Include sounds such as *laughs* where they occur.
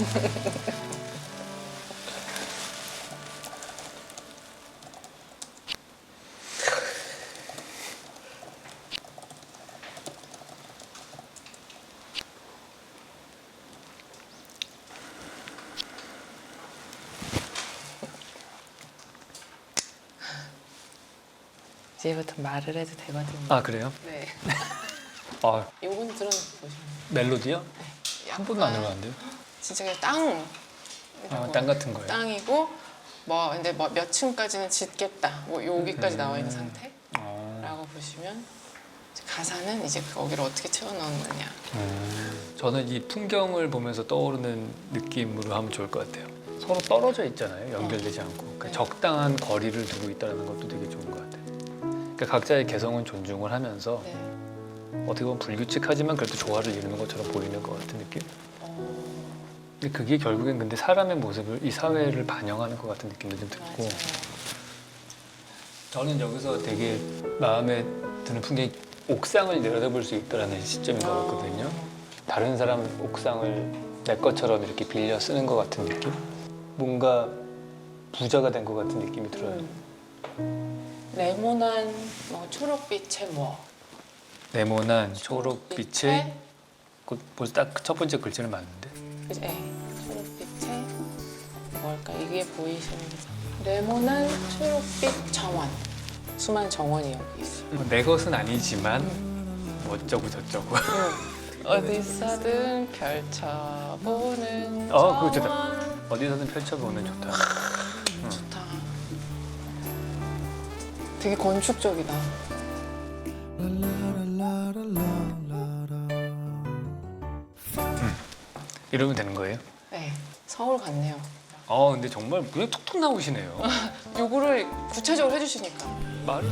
*laughs* 이제부터 말을 해도 되거든요. 아 그래요? 네. 아 *laughs* 요건 들어보시면 멜로디요? 한 번도 안 들어봤는데요? 진짜 그냥 땅. 아, 땅 같은 거예요. 땅이고 뭐 근데 뭐 몇 층까지는 짓겠다. 뭐 여기까지 나와 있는 상태라고 어, 보시면 이제 가사는 이제 거기를 어떻게 채워 넣느냐. 음. 저는 이 풍경을 보면서 떠오르는 느낌으로 하면 좋을 것 같아요. 서로 떨어져 있잖아요. 연결되지 않고 그러니까 네. 적당한 거리를 두고 있다는 것도 되게 좋은 것 같아요. 그러니까 각자의 개성은 존중을 하면서 네. 어떻게 보면 불규칙하지만 그래도 조화를 이루는 것처럼 보이는 것 같은 느낌. 어, 근데 그게 결국엔 근데 사람의 모습을 이 사회를 반영하는 것 같은 느낌도 좀 들고 맞아요. 저는 여기서 되게 마음에 드는 풍경이 옥상을 내려다볼 수 있다는 시점인 것 같거든요. 다른 사람 옥상을 내 것처럼 이렇게 빌려 쓰는 것 같은 느낌? 뭔가 부자가 된 것 같은 느낌이 들어요. 음. 레몬한 뭐 초록빛의 뭐 네모난 초록빛의 그 벌써 딱첫 번째 글자는 맞는데 그지? 네. 초록빛의 뭘까? 이게 보이시면서 레몬한 초록빛 정원 수많은 정원이 여기 있어. 뭐내 것은 아니지만 뭐 어쩌고 저쩌고 어디서든 펼쳐보는 어, 그거 좋다. 정원. 어디서든 펼쳐보면 좋다. 좋다. 되게 건축적이다. 이러면 되는 거예요? 네, 서울 같네요. 아 근데 정말 그냥 툭툭 나오시네요. *laughs* 요거를 구체적으로 해주시니까. 말